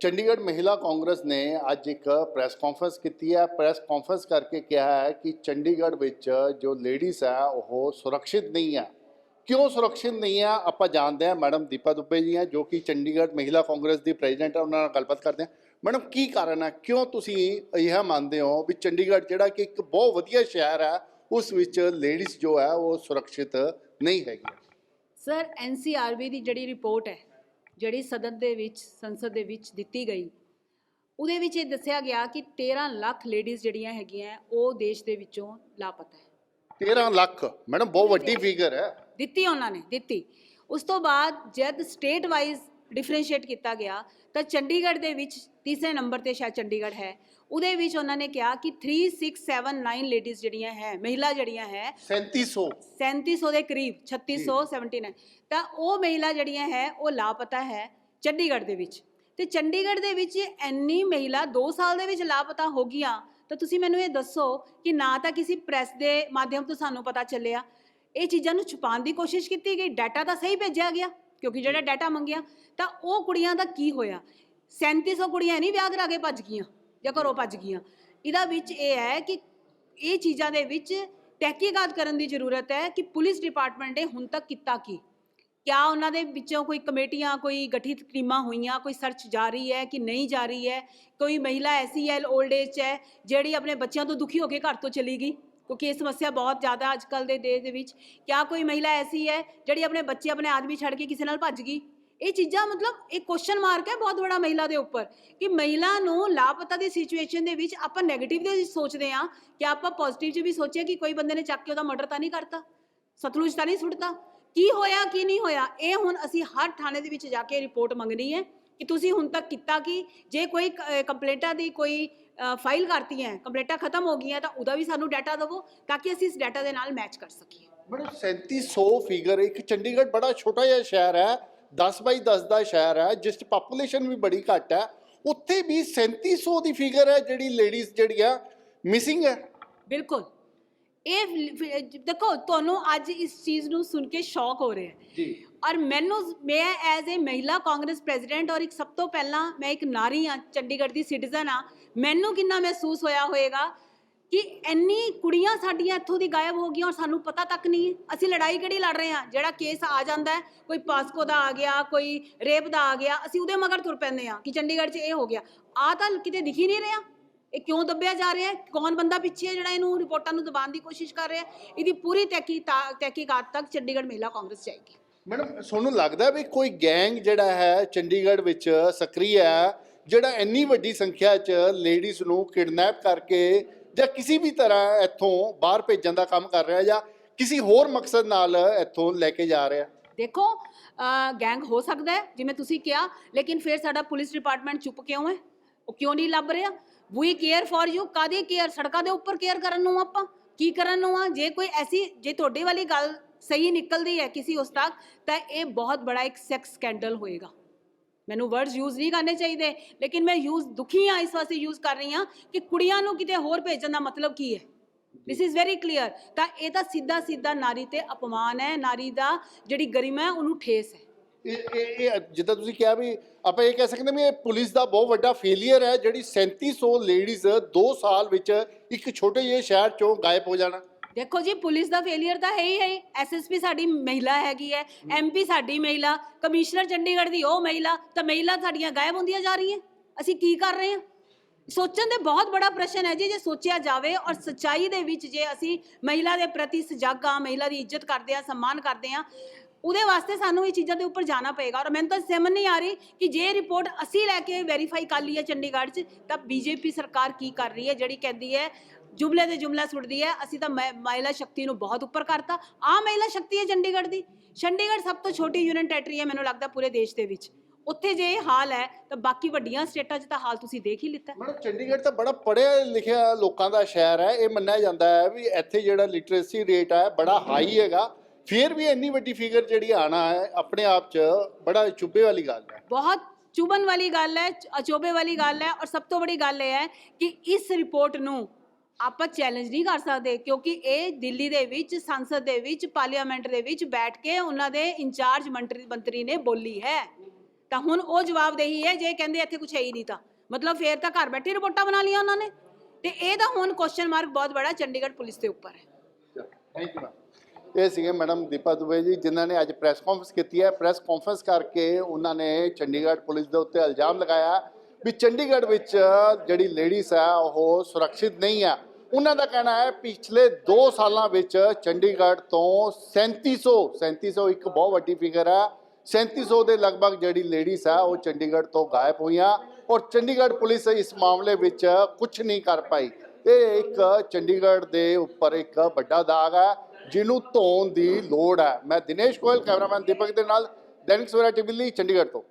ਚੰਡੀਗੜ੍ਹ ਮਹਿਲਾ ਕਾਂਗਰਸ ਨੇ ਅੱਜ ਇੱਕ ਪ੍ਰੈਸ ਕਾਨਫਰੰਸ ਕੀਤੀ ਹੈ। ਪ੍ਰੈਸ ਕਾਨਫਰੰਸ ਕਰਕੇ ਕਿਹਾ ਹੈ ਕਿ ਚੰਡੀਗੜ੍ਹ ਵਿੱਚ ਜੋ ਲੇਡੀਜ਼ ਹੈ, ਉਹ ਸੁਰੱਖਿਅਤ ਨਹੀਂ ਹੈ। ਕਿਉਂ ਸੁਰੱਖਿਅਤ ਨਹੀਂ ਹੈ? ਆਪਾਂ ਜਾਣਦੇ ਹਾਂ ਮੈਡਮ ਦੀਪਾ ਦੁੱਬੇ ਜੀ ਹੈ, ਜੋ ਕਿ ਚੰਡੀਗੜ੍ਹ ਮਹਿਲਾ ਕਾਂਗਰਸ ਦੀ ਪ੍ਰੈਜ਼ੀਡੈਂਟ ਹੈ, ਉਹਨਾਂ ਨਾਲ ਗੱਲਬਾਤ ਕਰਦੇ ਹਾਂ। ਮੈਡਮ, ਕੀ ਕਾਰਨ ਹੈ? ਕਿਉਂ ਤੁਸੀਂ ਇਹ ਮੰਨਦੇ ਹੋ ਵੀ ਚੰਡੀਗੜ੍ਹ, ਜਿਹੜਾ ਕਿ ਇੱਕ ਬਹੁਤ ਵਧੀਆ ਸ਼ਹਿਰ ਹੈ, ਉਸ ਵਿੱਚ ਲੇਡੀਜ਼ ਜੋ ਹੈ, ਉਹ ਸੁਰੱਖਿਅਤ ਨਹੀਂ ਹੈਗੀ ਸਰ ਐਨਸੀਆਰਬੀ ਦੀ ਜਿਹੜੀ ਰਿਪੋਰਟ ਹੈ ਜਿਹੜੀ ਸਦਨ ਦੇ ਵਿੱਚ ਸੰਸਦ ਦੇ ਵਿੱਚ ਦਿੱਤੀ ਗਈ। ਉਹਦੇ ਵਿੱਚ ਇਹ ਦੱਸਿਆ ਗਿਆ ਕਿ 13 ਲੱਖ ਲੇਡੀਜ਼ ਜਿਹੜੀਆਂ ਹੈਗੀਆਂ ਉਹ ਦੇਸ਼ ਦੇ ਵਿੱਚੋਂ ਲਾਪਤਾ ਹੈ। 13 ਲੱਖ? ਮੈਡਮ ਬਹੁਤ ਵੱਡੀ ਫਿਗਰ ਹੈ। ਦਿੱਤੀ ਉਹਨਾਂ ਨੇ ਦਿੱਤੀ। ਉਸ ਤੋਂ ਬਾਅਦ ਜਦ ਸਟੇਟ ਵਾਈਜ਼ ਡਿਫਰੈਂਸ਼ੀਏਟ ਕੀਤਾ ਗਿਆ ਤਾਂ ਚੰਡੀਗੜ੍ਹ ਦੇ ਵਿੱਚ ਤੀਸਰੇ ਨੰਬਰ ਤੇ ਸ਼ਾਇਦ ਚੰਡੀਗੜ੍ਹ ਹੈ। ਉਹਦੇ ਵਿੱਚ ਉਹਨਾਂ ਨੇ ਕਿਹਾ ਕਿ 3679 ਲੇਡੀਜ਼ ਜਿਹੜੀਆਂ ਹੈ ਮਹਿਲਾ ਜਿਹੜੀਆਂ ਹੈ 3700 3700 ਦੇ ਕਰੀਬ 3679 ਤਾਂ ਉਹ ਮਹਿਲਾ ਜਿਹੜੀਆਂ ਹੈ ਉਹ ਲਾਪਤਾ ਹੈ ਚੰਡੀਗੜ੍ਹ ਦੇ ਵਿੱਚ। ਤੇ ਚੰਡੀਗੜ੍ਹ ਦੇ ਵਿੱਚ ਇੰਨੀ ਮਹਿਲਾ 2 ਸਾਲ ਦੇ ਵਿੱਚ ਲਾਪਤਾ ਹੋ ਗਈਆਂ ਤਾਂ ਤੁਸੀਂ ਮੈਨੂੰ ਇਹ ਦੱਸੋ ਕਿ ਨਾ ਤਾਂ ਕਿਸੇ ਪ੍ਰੈਸ ਦੇ ਮਾਧਿਅਮ ਤੋਂ ਸਾਨੂੰ ਪਤਾ ਚੱਲਿਆ। ਇਹ ਚੀਜ਼ਾਂ ਨੂੰ ਛੁਪਾਉਣ ਦੀ ਕੋਸ਼ਿਸ਼ ਕੀਤੀ ਗਈ ਡਾਟਾ ਤਾਂ ਸਹੀ ਭੇਜਿਆ ਗਿਆ ਕਿਉਂਕਿ ਜਿਹੜਾ ਡਾਟਾ ਮੰਗਿਆ। ਤਾਂ ਉਹ ਕੁੜੀਆਂ ਦਾ ਕੀ ਹੋਇਆ? 3700 ਕੁੜੀਆਂ ਨਹੀਂ ਵਿਆਹ ਕਰਾ ਕੇ ਭੱਜ ਗਈਆਂ। ਜਾਂ ਘਰੋਂ ਭੱਜ ਗਈਆਂ। ਇਹਦਾ ਵਿੱਚ ਇਹ ਹੈ ਕਿ ਇਹ ਚੀਜ਼ਾਂ ਦੇ ਵਿੱਚ ਤਹਿਕੀਕਾਤ ਕਰਨ ਦੀ ਜ਼ਰੂਰਤ ਹੈ ਕਿ ਪੁਲਿਸ ਡਿਪਾਰਟਮੈਂਟ ਨੇ ਹੁਣ ਤੱਕ ਕੀਤਾ ਕੀ। ਕਿਆ ਉਹਨਾਂ ਦੇ ਵਿੱਚੋਂ ਕੋਈ ਕਮੇਟੀਆਂ, ਕੋਈ ਗਠਿਤ ਟੀਮਾਂ ਹੋਈਆਂ, ਕੋਈ ਸਰਚ ਜਾਰੀ ਹੈ ਕਿ ਨਹੀਂ ਜਾਰੀ ਹੈ? ਕੋਈ ਮਹਿਲਾ ਐਸੀ ਹੈ 올ਡ ਏਜ 'ਚ ਹੈ ਜਿਹੜੀ ਆਪਣੇ ਬੱਚਿਆਂ ਤੋਂ ਦੁਖੀ ਹੋ ਕੇ ਘਰ ਤੋਂ ਚਲੀ ਗਈ? ਕਿਉਂਕਿ ਇਹ ਸਮੱਸਿਆ ਬਹੁਤ ਜ਼ਿਆਦਾ ਅੱਜ ਕੱਲ ਦੇ ਦੇਸ਼ ਦੇ ਵਿੱਚ। ਕਿਆ ਕੋਈ ਮਹਿਲਾ ਐਸੀ ਹੈ ਜਿਹੜੀ ਆਪਣੇ ਬੱਚੇ ਆਪਣੇ ਆਦਮੀ ਛੱਡ ਕੇ ਕਿਸੇ ਨਾਲ ਭੱਜ ਗਈ? ਇਹ ਚੀਜ਼ਾਂ ਮਤਲਬ ਇਹ ਕੁਐਸਚਨ ਮਾਰਕ ਹੈ ਬਹੁਤ ਬੜਾ ਮਹਿਲਾ ਦੇ ਉੱਪਰ ਕਿ ਮਹਿਲਾ ਨੂੰ ਲਾਪਤਾ ਦੀ ਸਿਚੁਏਸ਼ਨ ਦੇ ਵਿੱਚ ਆਪਾਂ 네ਗੇਟਿਵ ਦੇ ਵਿੱਚ ਸੋਚਦੇ ਆ ਕਿ ਆਪਾਂ ਪੋਜ਼ਿਟਿਵ 'ਚ ਵੀ ਸੋਚਿਆ ਕਿ ਕੋਈ ਬੰਦੇ ਨੇ ਚੱਕ ਕੇ ਉਹਦਾ ਮਰਡਰ ਤਾਂ ਨਹੀਂ ਕਰਤਾ, ਸਤਲੁਜ ਤਾਂ ਨਹੀਂ ਸੁੱਟਤਾ ਕੀ ਹੋਇਆ, ਕੀ ਨਹੀਂ ਹੋਇਆ? ਇਹ ਹੁਣ ਅਸੀਂ ਹਰ ਥਾਣੇ ਦੇ ਵਿੱਚ ਜਾ ਕੇ ਰਿਪੋਰਟ ਮੰਗਣੀ ਹੈ ਕਿ ਤੁਸੀਂ ਹੁਣ ਤੱਕ ਕੀਤਾ ਕੀ? ਜੇ ਕੋਈ ਕੰਪਲੇਂਟਾਂ ਦੀ ਕੋਈ ਫਾਈਲ ਕਰਤੀ ਹੈ ਕੰਪਲੇਂਟਾਂ ਖਤਮ ਹੋ ਗਈਆਂ ਤਾਂ ਉਹਦਾ ਵੀ ਸਾਨੂੰ ਡਾਟਾ ਦਿਵੋ ਤਾਂ ਕਿ ਅਸੀਂ ਇਸ ਡਾਟਾ ਦੇ ਨਾਲ ਮੈਚ ਕਰ ਸਕੀਏ। ਮੈਡਮ 3700 ਫਿਗਰ ਇੱਕ ਚੰਡੀਗੜ੍ਹ ਬੜਾ ਛੋਟਾ ਜਿਹਾ ਸ਼ਹਿਰ ਹੈ। 10 ਬਾਈ 10 ਦਾ ਸ਼ਹਿਰ ਹੈ ਜਿਸ 'ਚ ਪਾਪੂਲੇਸ਼ਨ ਵੀ ਬੜੀ ਘੱਟ ਹੈ ਉੱਥੇ ਵੀ 3700 ਦੀ ਫਿਗਰ ਹੈ ਜਿਹੜੀ ਲੇਡੀਜ਼ ਜਿਹੜੀਆਂ ਮਿਸਿੰਗ ਹੈ। ਬਿਲਕੁਲ। ਇਹ ਦੇਖੋ ਤੁਹਾਨੂੰ ਅੱਜ ਇਸ ਚੀਜ਼ ਨੂੰ ਸੁਣ ਕੇ ਸ਼ੌਕ ਹੋ ਰਿਹਾ ਹੈ। ਜੀ। ਔਰ ਮੈਨੂੰ ਮੈਂ ਐਜ਼ ਅ ਮਹਿਲਾ ਕਾਂਗਰਸ ਪ੍ਰੈਜ਼ੀਡੈਂਟ ਔਰ ਇੱਕ ਸਭ ਤੋਂ ਪਹਿਲਾਂ ਮੈਂ ਇੱਕ ਨਾਰੀ ਆ ਚੰਡੀਗੜ੍ਹ ਦੀ ਸਿਟੀਜ਼ਨ ਆ ਮੈਨੂੰ ਕਿੰਨਾ ਮਹਿਸੂਸ ਹੋਇਆ ਹੋਏਗਾ ਕਿ ਇੰਨੀ ਕੁੜੀਆਂ ਸਾਡੀਆਂ ਇੱਥੋਂ ਦੀ ਗਾਇਬ ਹੋ ਗਈਆਂ ਔਰ ਸਾਨੂੰ ਪਤਾ ਤੱਕ ਨਹੀਂ ਹੈ। ਅਸੀਂ ਲੜਾਈ ਕਿਹੜੀ ਲੜ ਰਹੇ ਹਾਂ? ਜਿਹੜਾ ਕੇਸ ਆ ਜਾਂਦਾ ਹੈ, ਕੋਈ ਪਾਸਕੋ ਦਾ ਆ ਗਿਆ, ਕੋਈ ਰੇਪ ਦਾ ਆ ਗਿਆ, ਅਸੀਂ ਉਹਦੇ ਮਗਰ ਤੁਰ ਪੈਂਦੇ ਹਾਂ ਕਿ ਚੰਡੀਗੜ੍ਹ 'ਚ ਇਹ ਹੋ ਗਿਆ। ਆ ਤਾਂ ਕਿਤੇ ਦਿਖ ਹੀ ਨਹੀਂ ਰਿਹਾ। ਇਹ ਕਿਉਂ ਦੱਬਿਆ ਜਾ ਰਿਹਾ ਹੈ? ਕੌਣ ਬੰਦਾ ਪਿੱਛੇ ਹੈ ਜਿਹੜਾ ਇਹਨੂੰ ਰਿਪੋਰਟਾਂ ਨੂੰ ਦਬਾਉਣ ਦੀ ਕੋਸ਼ਿਸ਼ ਕਰ ਰਿਹਾ ਹੈ? ਇਹਦੀ ਪੂਰੀ ਤਹਿਕੀ ਤਹਿਕੀਕਾਤ ਤੱਕ ਚੰਡੀਗੜ੍ਹ ਮਹਿਲਾ ਕਾਂਗਰਸ ਜਾਏਗੀ ਮੈਡਮ, ਤੁਹਾਨੂੰ ਲੱਗਦਾ ਵੀ ਕੋਈ ਗੈਂਗ ਜਿਹੜਾ ਹੈ ਚੰਡੀਗੜ੍ਹ ਵਿੱਚ ਸਕਰੀ ਹੈ, ਜਿਹੜਾ ਇੰਨੀ ਵੱਡੀ ਸੰਖਿਆ 'ਚ ਲੇਡੀਜ਼ ਨੂੰ ਕਿਡਨੈਪ ਕਰਕੇ ਜਾਂ ਕਿਸੇ ਵੀ ਤਰ੍ਹਾਂ ਇੱਥੋਂ ਬਾਹਰ ਭੇਜਣ ਦਾ ਕੰਮ ਕਰ ਰਿਹਾ ਜਾਂ ਕਿਸੇ ਹੋਰ ਮਕਸਦ ਨਾਲ ਇੱਥੋਂ ਲੈ ਕੇ ਜਾ ਰਿਹਾ? ਦੇਖੋ ਗੈਂਗ ਹੋ ਸਕਦਾ ਹੈ, ਜਿਵੇਂ ਤੁਸੀਂ ਕਿਹਾ, ਲੇਕਿਨ ਫਿਰ ਸਾਡਾ ਪੁਲਿਸ ਡਿਪਾਰਟਮੈਂਟ ਚੁੱਪ ਕਿਉਂ ਹੈ? ਉਹ ਕਿਉਂ ਨਹੀਂ ਲੱਭ ਰਿਹਾ? ਵੀ ਕੇਅਰ ਫॉर ਯੂ ਕਾਦੀ ਕੇਅਰ ਸੜਕਾਂ ਦੇ ਉੱਪਰ ਕੇਅਰ ਕਰਨ ਨੂੰ ਆਪਾਂ? ਕੀ ਕਰਨ ਨੂੰ ਆ? ਜੇ ਕੋਈ ਐਸੀ, ਜੇ ਤੁਹਾਡੇ ਵਾਲੀ ਗੱਲ ਸਹੀ ਨਿਕਲਦੀ ਹੈ, ਕਿਸੇ ਉਸ ਤੱਕ ਤਾਂ ਇਹ ਬਹੁਤ ਬੜਾ ਇੱਕ ਸੈਕਸ ਸਕੈਂਡਲ ਹੋਏਗਾ। ਮੈਨੂੰ ਵਰਡਸ ਯੂਜ਼ ਨਹੀਂ ਕਰਨੇ ਚਾਹੀਦੇ ਲੇਕਿਨ ਮੈਂ ਯੂਜ਼ ਦੁਖੀ ਆ ਇਸ ਵਾਸਤੇ ਯੂਜ਼ ਕਰ ਰਹੀ ਹਾਂ ਕਿ ਕੁੜੀਆਂ ਨੂੰ ਕਿਤੇ ਹੋਰ ਭੇਜਣ ਦਾ ਮਤਲਬ ਕੀ ਹੈ। ਦਿਸ ਇਜ਼ ਵੈਰੀ ਕਲੀਅਰ ਤਾਂ ਇਹ ਤਾਂ ਸਿੱਧਾ ਸਿੱਧਾ ਨਾਰੀ ਤੇ ਅਪਮਾਨ ਹੈ ਨਾਰੀ ਦਾ ਜਿਹੜੀ ਗਰਿਮਾ ਹੈ ਉਹਨੂੰ ਠੇਸ ਹੈ। ਇਹ ਇਹ ਇਹ ਜਿੱਦਾਂ ਤੁਸੀਂ ਕਿਹਾ ਵੀ ਆਪਾਂ ਇਹ ਕਹਿ ਸਕਦੇ ਹਾਂ ਵੀ ਇਹ ਪੁਲਿਸ ਦਾ ਬਹੁਤ ਵੱਡਾ ਫੇਲਿਅਰ ਹੈ ਜਿਹੜੀ 3700 ਲੇਡੀਜ਼ 2 ਸਾਲ ਵਿੱਚ ਇੱਕ ਛੋਟੇ ਜਿਹੇ ਸ਼ਹਿਰ ਚੋਂ ਗਾਇਬ ਹੋ ਜਾਣਾ। ਦੇਖੋ ਜੀ, ਪੁਲਿਸ ਦਾ ਫੇਲਿਅਰ ਤਾਂ ਹੈ ਹੀ ਹੈ। ਐਸਐਸਪੀ ਸਾਡੀ ਮਹਿਲਾ ਹੈਗੀ ਹੈ ਐਮਪੀ ਸਾਡੀ ਮਹਿਲਾ, ਕਮਿਸ਼ਨਰ ਚੰਡੀਗੜ੍ਹ ਦੀ ਉਹ ਮਹਿਲਾ, ਤਾਂ ਮਹਿਲਾ ਸਾਡੀਆਂ ਗਾਇਬ ਹੁੰਦੀਆਂ ਜਾ ਰਹੀਆਂ। ਅਸੀਂ ਕੀ ਕਰ ਰਹੇ ਹਾਂ? ਸੋਚਣ ਦੇ ਬਹੁਤ ਬੜਾ ਪ੍ਰਸ਼ਨ ਹੈ ਜੀ, ਜੇ ਸੋਚਿਆ ਜਾਵੇ ਔਰ ਸੱਚਾਈ ਦੇ ਵਿੱਚ ਜੇ ਅਸੀਂ ਮਹਿਲਾ ਦੇ ਪ੍ਰਤੀ ਸਜਗ ਹਾਂ ਮਹਿਲਾ ਦੀ ਇੱਜ਼ਤ ਕਰਦੇ ਹਾਂ ਸਨਮਾਨ ਕਰਦੇ ਹਾਂ ਉਹਦੇ ਵਾਸਤੇ ਸਾਨੂੰ ਇਹ ਚੀਜ਼ਾਂ ਦੇ ਉੱਪਰ ਜਾਣਾ ਪਏਗਾ। ਔਰ ਮੈਨੂੰ ਤਾਂ ਸਮਝ ਨਹੀਂ ਆ ਰਹੀ ਕਿ ਜੇ ਰਿਪੋਰਟ ਅਸੀਂ ਲੈ ਕੇ ਵੈਰੀਫਾਈ ਕਰ ਲਈ ਹੈ ਚੰਡੀਗੜ੍ਹ 'ਚ, ਤਾਂ ਬੀਜੇਪੀ ਸਰਕਾਰ ਕੀ ਕਰ ਰਹੀ ਹੈ, ਜਿਹੜੀ ਕਹਿੰਦੀ ਹੈ ਜੁਮਲੇ ਤੇ ਜੁਮਲਾ ਸੁੱਟਦੀ ਹੈ। ਅਸੀਂ ਤਾਂ ਮਹਿ- ਮਹਿਲਾ ਸ਼ਕਤੀ ਨੂੰ ਬਹੁਤ ਉੱਪਰ ਕਰਤਾ। ਆ ਮਹਿਲਾ ਸ਼ਕਤੀ ਹੈ ਚੰਡੀਗੜ੍ਹ ਦੀ। ਚੰਡੀਗੜ੍ਹ ਸਭ ਤੋਂ ਛੋਟੀ ਯੂਨੀਅਨ ਟੈਰੀਟਰੀ ਹੈ ਮੈਨੂੰ ਲੱਗਦਾ ਪੂਰੇ ਦੇਸ਼ ਦੇ ਵਿੱਚ। ਉੱਥੇ ਜੇ ਇਹ ਹਾਲ ਹੈ ਤਾਂ ਬਾਕੀ ਵੱਡੀਆਂ ਸਟੇਟਾਂ 'ਚ ਤਾਂ ਹਾਲ ਤੁਸੀਂ ਦੇਖ ਹੀ ਲਿੱਤਾ। ਮੈਡਮ ਚੰਡੀਗੜ੍ਹ ਤਾਂ ਬੜਾ ਪੜ੍ਹਿਆ ਲਿਖਿਆ ਲੋਕਾਂ ਦਾ ਸ਼ਹਿਰ ਹੈ। ਇਹ ਮੰਨਿਆ ਜਾਂਦਾ ਹੈ ਵੀ ਇੱਥੇ ਜਿਹੜਾ ਲਿਟਰੇਸੀ ਰੇਟ ਹੈ ਬੜਾ ਹਾਈ ਹੈਗਾ। ਫਿਰ ਵੀ ਇੰਨੀ ਵੱਡੀ ਫਿਗਰ ਜਿਹੜੀ ਆਣਾ ਹੈ ਆਪਣੇ ਆਪ 'ਚ ਬੜਾ ਚੁੱਭੇ ਵਾਲੀ ਗੱਲ ਹੈ। ਬਹੁਤ ਚੁਭਨ ਵਾਲੀ ਗੱਲ ਹੈ ਅਚੋਬੇ ਵਾਲੀ ਗੱਲ ਹੈ ਔਰ ਸਭ ਤੋਂ ਬੜੀ ਗੱਲ ਇਹ ਹੈ ਕਿ ਇਸ ਰਿਪੋਰਟ ਨੂੰ ਆਪਾਂ ਚੈਲੰਜ ਨਹੀਂ ਕਰ ਸਕਦੇ ਕਿਉਂਕਿ ਇਹ ਦਿੱਲੀ ਦੇ ਵਿੱਚ ਸੰਸਦ ਦੇ ਵਿੱਚ ਪਾਰਲੀਮੈਂਟ ਦੇ ਵਿੱਚ ਬੈਠ ਕੇ ਉਹਨਾਂ ਦੇ ਇੰਚਾਰਜ ਮੰਤਰੀ ਮੰਤਰੀ ਨੇ ਬੋਲੀ ਹੈ। ਤਾਂ ਹੁਣ ਉਹ ਜਵਾਬਦੇਹੀ ਹੈ ਜੇ ਕਹਿੰਦੇ ਇੱਥੇ ਕੁਝ ਹੈ ਹੀ ਨਹੀਂ ਤਾਂ। ਮਤਲਬ ਫੇਰ ਤਾਂ ਘਰ ਬੈਠੇ ਰਿਪੋਰਟਾਂ ਬਣਾ ਲਈਆਂ ਉਹਨਾਂ ਨੇ। ਤੇ ਇਹ ਤਾਂ ਹੁਣ ਕੁਐਸਚਨ ਮਾਰਕ ਬਹੁਤ ਬੜਾ ਚੰਡੀਗੜ੍ਹ ਪੁਲਿਸ ਦੇ ਉੱਪਰ ਹੈ। ਥੈਂਕ ਯੂ ਇਹ ਸੀਗੇ ਮੈਡਮ ਦੀਪਾ ਦੁਬੇ ਜੀ ਜਿਨ੍ਹਾਂ ਨੇ ਅੱਜ ਪ੍ਰੈਸ ਕਾਨਫਰੰਸ ਕੀਤੀ ਹੈ। ਪ੍ਰੈਸ ਕਾਨਫਰੰਸ ਕਰਕੇ ਉਹਨਾਂ ਨੇ ਚੰਡੀਗੜ੍ਹ ਪੁਲਿਸ ਦੇ ਉੱਤੇ ਇਲਜ਼ਾਮ ਲਗਾਇਆ ਵੀ ਚੰਡੀਗੜ੍ਹ ਵਿੱਚ ਜਿਹੜੀ ਲੇਡੀਜ਼ ਹੈ ਉਹ ਸੁਰੱਖਿਅਤ ਨਹੀਂ ਆ। ਉਹਨਾਂ ਦਾ ਕਹਿਣਾ ਹੈ, ਪਿਛਲੇ 2 ਸਾਲਾਂ ਵਿੱਚ ਚੰਡੀਗੜ੍ਹ ਤੋਂ 3700 3700 ਇੱਕ ਬਹੁਤ ਵੱਡੀ ਫਿਗਰ ਹੈ 3700 ਦੇ ਲਗਭਗ ਜਿਹੜੀ ਲੇਡੀਜ਼ ਹੈ ਉਹ ਚੰਡੀਗੜ੍ਹ ਤੋਂ ਗਾਇਬ ਹੋਈਆਂ ਔਰ ਚੰਡੀਗੜ੍ਹ ਪੁਲਿਸ ਇਸ ਮਾਮਲੇ ਵਿੱਚ ਕੁਝ ਨਹੀਂ ਕਰ ਪਾਈ। ਇਹ ਇੱਕ ਚੰਡੀਗੜ੍ਹ ਦੇ ਉੱਪਰ ਇੱਕ ਵੱਡਾ ਦਾਗ ਹੈ ਜਿਹਨੂੰ ਧੋਣ ਦੀ ਲੋੜ ਹੈ ਮੈਂ ਦਿਨੇਸ਼ ਗੋਇਲ, ਕੈਮਰਾਮੈਨ ਦੀਪਕ ਦੇ ਨਾਲ ਦੈਨਿਕ ਸਵੇਰਾ ਟੀਵੀ ਲਈ ਚੰਡੀਗੜ੍ਹ ਤੋਂ।